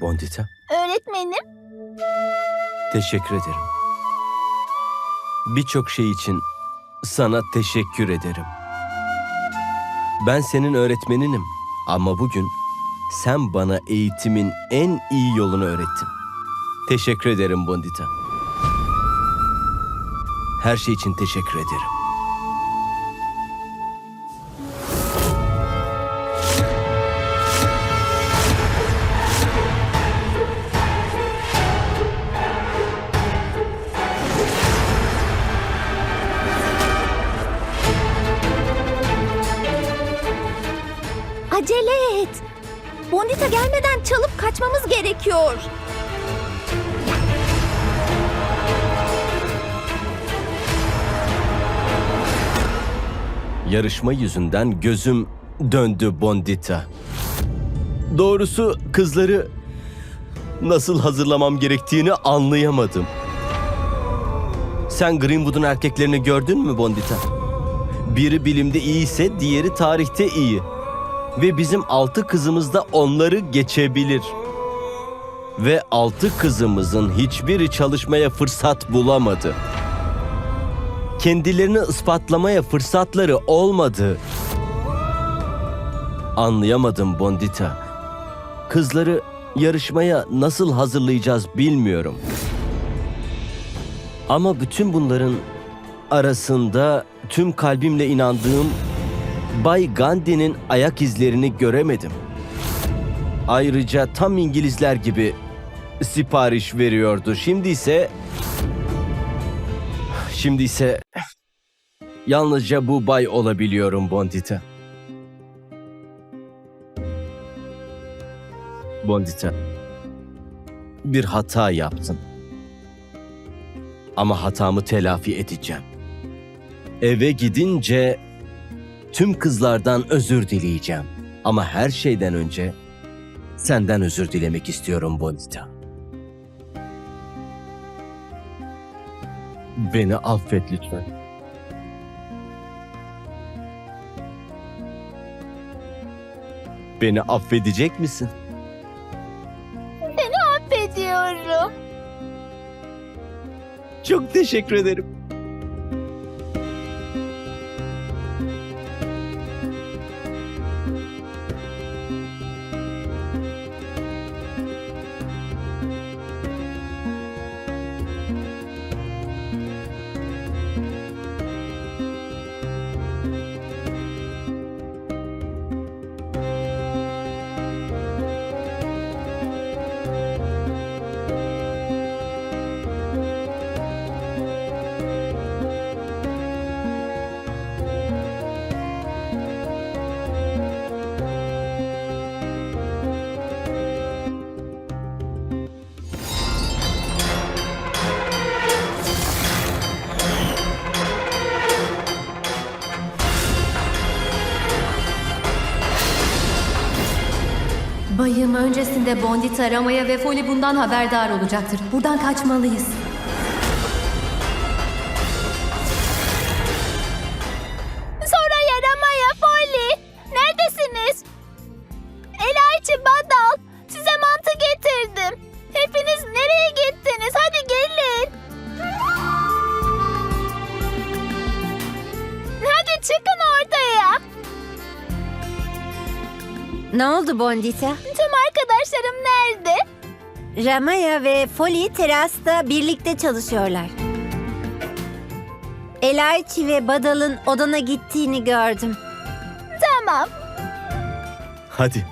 Bondita. Öğretmenim, Teşekkür ederim. Birçok şey için sana teşekkür ederim. Ben senin öğretmeninim ama bugün sen bana eğitimin en iyi yolunu öğrettin. Teşekkür ederim Bondita. Her şey için teşekkür ederim. Gelmeden çalıp kaçmamız gerekiyor. Yarışma yüzünden gözüm döndü Bondita. Doğrusu kızları nasıl hazırlamam gerektiğini anlayamadım. Sen Greenwood'un erkeklerini gördün mü Bondita? Biri bilimde iyiyse diğeri tarihte iyi. Ve bizim altı kızımız da onları geçebilir. Ve altı kızımızın hiçbiri çalışmaya fırsat bulamadı kendilerini ispatlamaya fırsatları olmadı. Anlayamadım Bondita. Kızları yarışmaya nasıl hazırlayacağız bilmiyorum. Ama bütün bunların arasında tüm kalbimle inandığım Bay Gandhi'nin ayak izlerini göremedim. Ayrıca tam İngilizler gibi sipariş veriyordu. Şimdi ise Şimdi ise yalnızca bu bay olabiliyorum Bondita. Bondita. Bir hata yaptım. Ama hatamı telafi edeceğim. Eve gidince tüm kızlardan özür dileyeceğim. Ama her şeyden önce senden özür dilemek istiyorum Bondita. Beni affet lütfen. Beni affedecek misin? Affediyorum. Çok teşekkür ederim. Bayım öncesinde Bondit aramaya ve Foley bundan haberdar olacaktır. Buradan kaçmalıyız. Sonra yaramaya Polly. Neredesiniz? Elaiçi Badal. Size mantı getirdim. Hepiniz nereye gittiniz? Hadi gelin. Hadi çıkın ortaya. Ne oldu Bondita? Arkadaşlarım nerede? Ramaya ve Foley terasta birlikte çalışıyorlar. Elayçi ve Badal'ın odana gittiğini gördüm. Tamam. Hadi.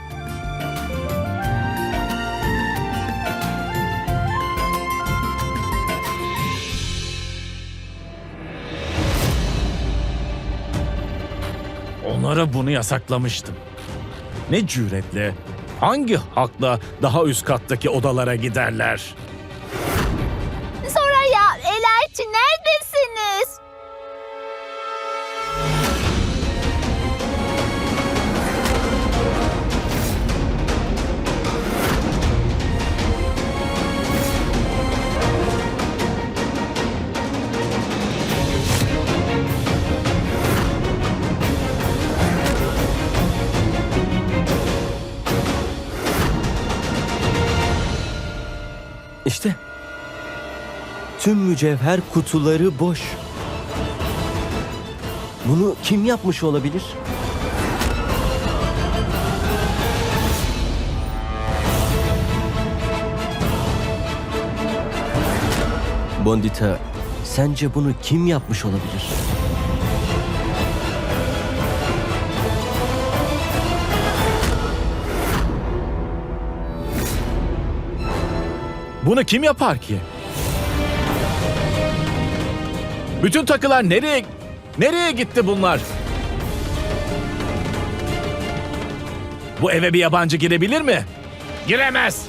Onlara bunu yasaklamıştım. Ne cüretle, hangi hakla daha üst kattaki odalara giderler? İşte. Tüm mücevher kutuları boş. Bunu kim yapmış olabilir? Bondita, sence bunu kim yapmış olabilir? Bunu kim yapar ki? Bütün takılar nereye nereye gitti bunlar? Bu eve bir yabancı girebilir mi? Giremez.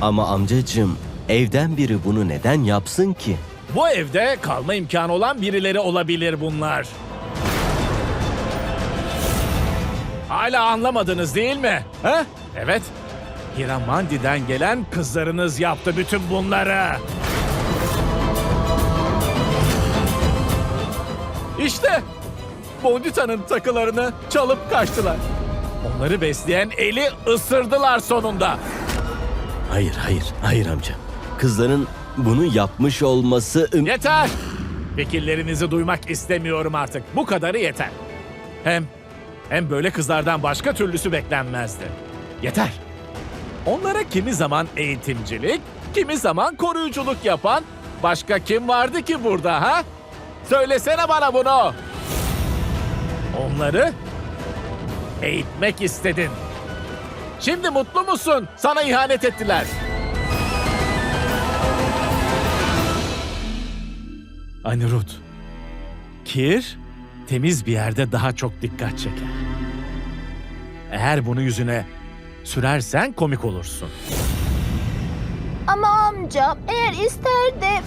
Ama amcacığım, evden biri bunu neden yapsın ki? Bu evde kalma imkanı olan birileri olabilir bunlar. Hala anlamadınız değil mi? He? Evet. Hiramandi'den gelen kızlarınız yaptı bütün bunları. İşte Bondita'nın takılarını çalıp kaçtılar. Onları besleyen eli ısırdılar sonunda. Hayır, hayır, hayır amca. Kızların bunu yapmış olması... Yeter! Fikirlerinizi duymak istemiyorum artık. Bu kadarı yeter. Hem hem böyle kızlardan başka türlüsü beklenmezdi. Yeter. Onlara kimi zaman eğitimcilik, kimi zaman koruyuculuk yapan başka kim vardı ki burada ha? Söylesene bana bunu. Onları eğitmek istedin. Şimdi mutlu musun? Sana ihanet ettiler. Anirut. Kir, temiz bir yerde daha çok dikkat çeker. Eğer bunu yüzüne sürersen komik olursun. Ama amca eğer ister de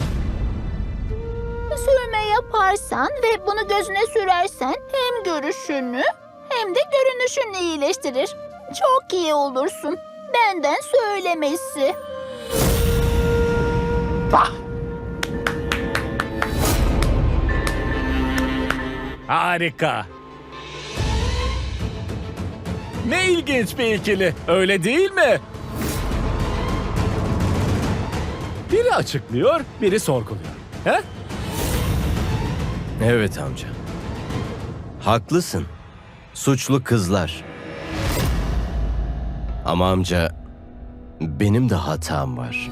sürme yaparsan ve bunu gözüne sürersen hem görüşünü hem de görünüşünü iyileştirir. Çok iyi olursun. Benden söylemesi. Harika. Ne ilginç bir ikili, öyle değil mi? Biri açıklıyor, biri sorguluyor. He? Evet amca. Haklısın. Suçlu kızlar. Ama amca, benim de hatam var.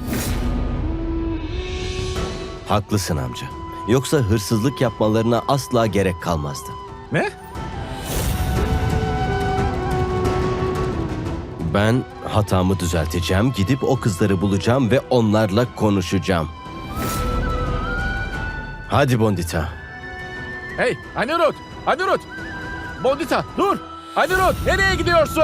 Haklısın amca. Yoksa hırsızlık yapmalarına asla gerek kalmazdı. Ne? Ben hatamı düzelteceğim, gidip o kızları bulacağım ve onlarla konuşacağım. Hadi Bondita. Hey, Anirut! Anirut! Bondita, dur! Anirut, nereye gidiyorsun?